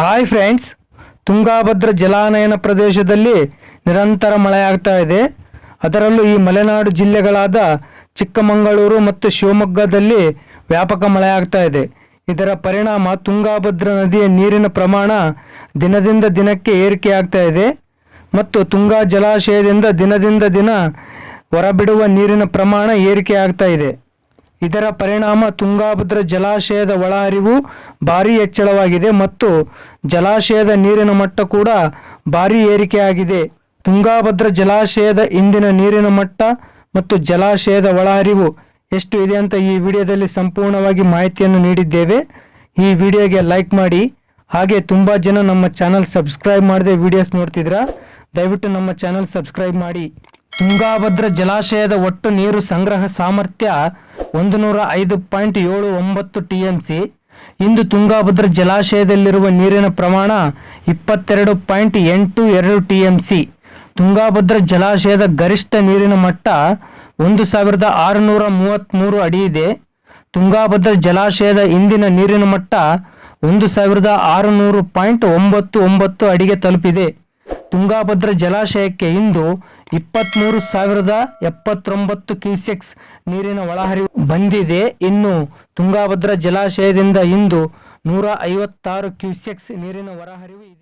Hi friends Tungabhadra ಜಲಾನಯನ ಪ್ರದೇಶದಲ್ಲಿ ನಿರಂತರ ಮಳೆಯಾಗ್ತಾ ಇದೆ. ಅದರಲ್ಲೂ ಈ ಮಲೆನಾಡು ಜಿಲ್ಲೆಗಳಾದ ಚಿಕ್ಕಮಗಳೂರು ಮತ್ತು ಶಿವಮೊಗ್ಗದಲ್ಲಿ ವ್ಯಾಪಕ ಮಳೆಯಾಗ್ತಾ ಇದೆ. ಇದರ ಪರಿಣಾಮ ತುಂಗಾಭದ್ರ ನದಿಯ ನೀರಿನ ಪ್ರಮಾಣ ದಿನದಿಂದ ದಿನಕ್ಕೆ ಏರಿಕೆಯಾಗ್ತಾ ಇದೆ ಮತ್ತು ತುಂಗಾ ಜಲಾಶಯದಿಂದ ದಿನದಿಂದ ದಿನ ಹೊರಬಿಡುವ ನೀರಿನ ಪ್ರಮಾಣ ಏರಿಕೆಯಾಗ್ತಾ ಇದೆ. ಇದರ ಪರಿಣಾಮ ತುಂಗಾಭದ್ರ ಜಲಾಶಯದ ಒಳಹರಿವು ಭಾರೀ ಹೆಚ್ಚಳವಾಗಿದೆ ಮತ್ತು ಜಲಾಶಯದ ನೀರಿನ ಮಟ್ಟ ಕೂಡ ಭಾರೀ ಏರಿಕೆಯಾಗಿದೆ. ತುಂಗಾಭದ್ರ ಜಲಾಶಯದ ಇಂದಿನ ನೀರಿನ ಮಟ್ಟ ಮತ್ತು ಜಲಾಶಯದ ಒಳಹರಿವು ಎಷ್ಟು ಇದೆ ಅಂತ ಈ ವಿಡಿಯೋದಲ್ಲಿ ಸಂಪೂರ್ಣವಾಗಿ ಮಾಹಿತಿಯನ್ನು ನೀಡಿದ್ದೇವೆ. ಈ ವಿಡಿಯೋಗೆ ಲೈಕ್ ಮಾಡಿ, ಹಾಗೆ ತುಂಬ ಜನ ನಮ್ಮ ಚಾನಲ್ ಸಬ್ಸ್ಕ್ರೈಬ್ ಮಾಡದೆ ವಿಡಿಯೋಸ್ ನೋಡ್ತಿದ್ದೀರಾ ದಯವಿಟ್ಟು ನಮ್ಮ ಚಾನಲ್ ಸಬ್ಸ್ಕ್ರೈಬ್ ಮಾಡಿ. ತುಂಗಾಭದ್ರ ಜಲಾಶಯದ ಒಟ್ಟು ನೀರು ಸಂಗ್ರಹ ಸಾಮರ್ಥ್ಯ ಒಂದು ನೂರ ಐದು ಪಾಯಿಂಟ್ ಏಳು ಒಂಬತ್ತು ಟಿ ಸಿ ಇಂದು ತುಂಗಾಭದ್ರ ಜಲಾಶಯದಲ್ಲಿರುವ ನೀರಿನ ಪ್ರಮಾಣ ಇಪ್ಪತ್ತೆರಡು ಪಾಯಿಂಟ್ ಎಂಟು ಎರಡು ಟಿ ಎಂ ಸಿ ತುಂಗಾಭದ್ರ ಜಲಾಶಯದ ಗರಿಷ್ಠ ನೀರಿನ ಮಟ್ಟ ಒಂದು ಸಾವಿರದ ಆರುನೂರ ಮೂವತ್ತ್ಮೂರು ಅಡಿ ಇದೆ. ತುಂಗಾಭದ್ರ ಜಲಾಶಯದ ಇಂದಿನ ನೀರಿನ ಮಟ್ಟ ಒಂದು ಸಾವಿರದ ಆರುನೂರು ಪಾಯಿಂಟ್ ಒಂಬತ್ತು ಒಂಬತ್ತು ಅಡಿಗೆ ತಲುಪಿದೆ. ತುಂಗಾಭದ್ರಾ ಜಲಾಶಯಕ್ಕೆ ಇಂದು ಇಪ್ಪತ್ತ್ಮೂರು ಸಾವಿರದ ಎಪ್ಪತ್ತೊಂಬತ್ತು ಕ್ಯೂಸೆಕ್ಸ್ ನೀರಿನ ಒಳಹರಿವು ಬಂದಿದೆ. ಇನ್ನು ತುಂಗಾಭದ್ರಾ ಜಲಾಶಯದಿಂದ ಇಂದು ನೂರ ಐವತ್ತಾರು ಕ್ಯೂಸೆಕ್ಸ್ ನೀರಿನ ಹೊರಹರಿವು ಇದೆ.